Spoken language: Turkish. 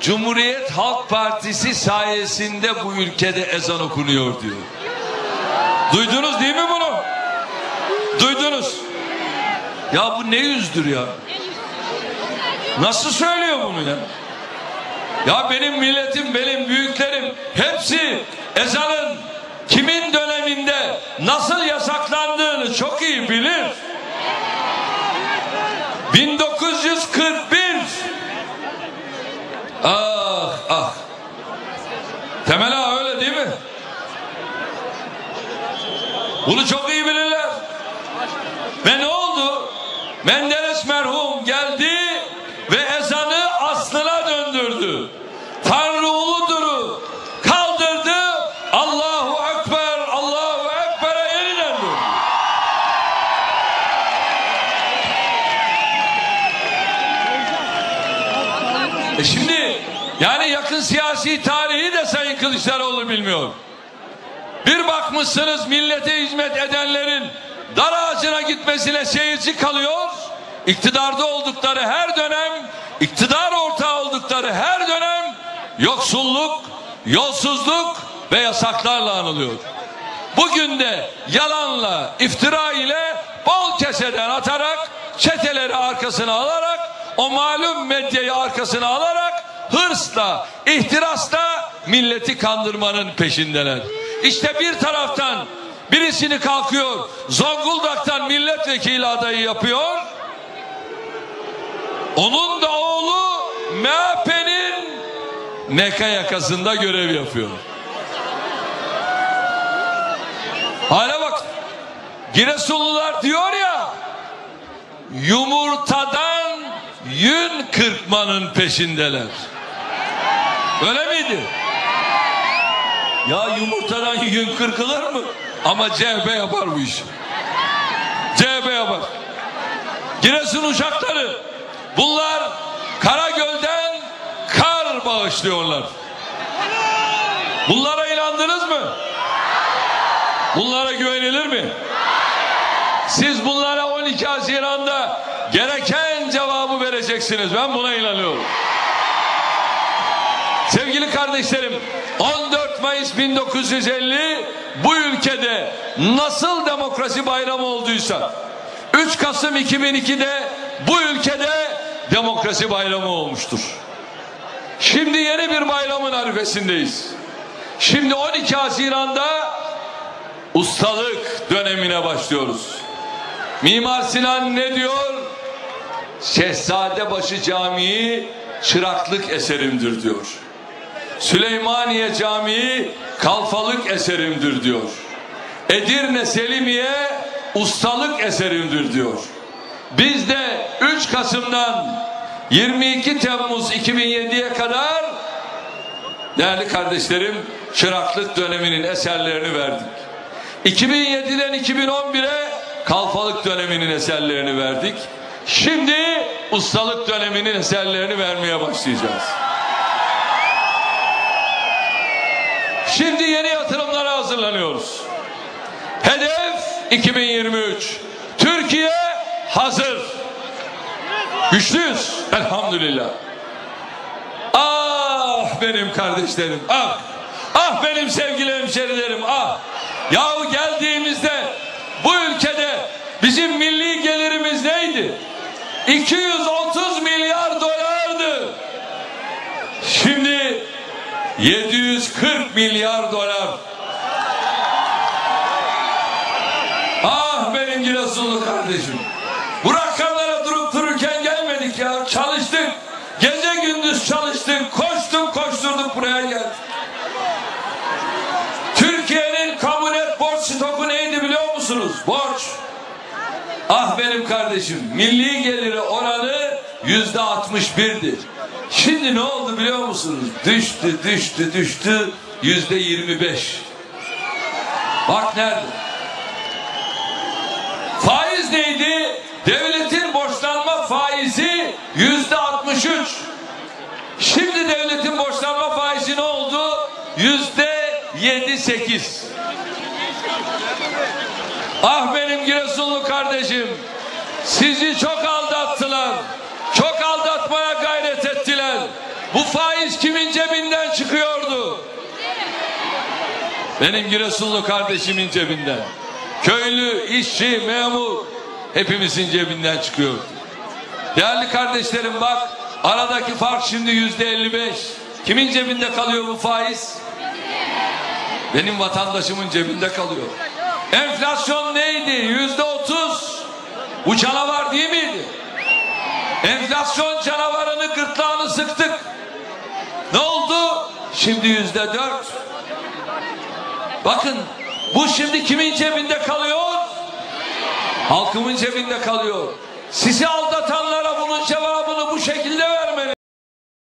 Cumhuriyet Halk Partisi sayesinde bu ülkede ezan okunuyor diyor. Duydunuz değil mi bunu? Duydunuz. Ya bu ne yüzdür ya? Nasıl söylüyor bunu ya? Ya benim milletim, benim büyüklerim hepsi ezanın kimin döneminde nasıl yasaklandığını çok iyi bilir. 1941 Ah ah Temel ağa öyle değil mi? Bunu çok iyi bilirler. Ve ne oldu? Menderes merhum geldi ve ezanı aslına döndürdü. Tanrı uludur'u kaldırdı. Allahu Ekber, Allahu Ekber'e döndü. E şimdi yani yakın siyasi tarihi de Sayın Kılıçdaroğlu bilmiyor. Bir bakmışsınız millete hizmet edenlerin dar ağacına gitmesine seyirci kalıyor. İktidarda oldukları her dönem, iktidar ortağı oldukları her dönem yoksulluk, yolsuzluk ve yasaklarla anılıyor. Bugün de yalanla, iftira ile bol keseden atarak, çeteleri arkasına alarak, o malum medyayı arkasına alarak hırsla, ihtirasla milleti kandırmanın peşindeler. İşte bir taraftan birisini kalkıyor Zonguldak'tan milletvekili adayı yapıyor. Onun da oğlu MHP'nin Meka yakasında görev yapıyor. Hale bak. Giresunlular diyor ya yumurtadan yün kırpmanın peşindeler. Öyle miydi? Ya yumurtadan yün kırkılır mı? Ama CHP yapar bu işi. CHP yapar. Giresun uçakları. Bunlar Karagöl'den kar bağışlıyorlar. Bunlara inandınız mı? Bunlara güvenilir mi? Siz bunlara 12 Haziran'da gereken cevabı vereceksiniz. Ben buna inanıyorum. Sevgili kardeşlerim 14 Mayıs 1950 bu ülkede nasıl demokrasi bayramı olduysa 3 Kasım 2002'de bu ülkede demokrasi bayramı olmuştur. Şimdi yeni bir bayramın arifesindeyiz. Şimdi 12 Haziran'da ustalık dönemine başlıyoruz. Mimar Sinan ne diyor? Şehzadebaşı Camii çıraklık eserimdir diyor. Süleymaniye Camii kalfalık eserimdir diyor. Edirne Selimiye ustalık eserimdir diyor. Biz de 3 Kasım'dan 22 Temmuz 2007'ye kadar değerli kardeşlerim çıraklık döneminin eserlerini verdik. 2007'den 2011'e kalfalık döneminin eserlerini verdik. Şimdi ustalık döneminin eserlerini vermeye başlayacağız. Şimdi yeni yatırımlara hazırlanıyoruz. Hedef 2023. Türkiye hazır. Güçlüyüz elhamdülillah. Ah benim kardeşlerim ah. Ah benim sevgili hemşerilerim ah. Yahu geldiğimizde bu ülkede bizim milli gelirimiz neydi? 230 milyar dolardı. Şimdi 740 milyar dolar. Ah benim Giresunlu kardeşim. Bu rakamlara durup dururken gelmedik ya. Çalıştık. Gece gündüz çalıştık. Koştuk koşturduk buraya geldik. Türkiye'nin kamu net borç stoku neydi biliyor musunuz? Borç. Ah benim kardeşim milli geliri oranı yüzde 61'dir. Şimdi ne oldu biliyor musunuz? Düştü düştü düştü yüzde 25. Bak nerede? Faiz neydi? Devletin borçlanma faizi yüzde 63. Şimdi devletin borçlanma faizi ne oldu? Yüzde 7-8. Ah benim Giresunlu kardeşim. Sizi çok aldattılar. Çok aldatmaya gayret ettiler. Bu faiz faiz kimin cebinden çıkıyordu? Benim Giresunlu kardeşimin cebinden. Köylü, işçi, memur hepimizin cebinden çıkıyordu. Değerli kardeşlerim bak aradaki fark şimdi yüzde 55. Kimin cebinde kalıyor bu faiz? Benim vatandaşımın cebinde kalıyor. Enflasyon neydi? Yüzde 30. Bu canavar değil miydi? Enflasyon canavarını gırtlağını sıktık. Ne oldu? Şimdi yüzde dört. Bakın bu şimdi kimin cebinde kalıyor? Halkımın cebinde kalıyor. Sizi aldatanlara bunun cevabını bu şekilde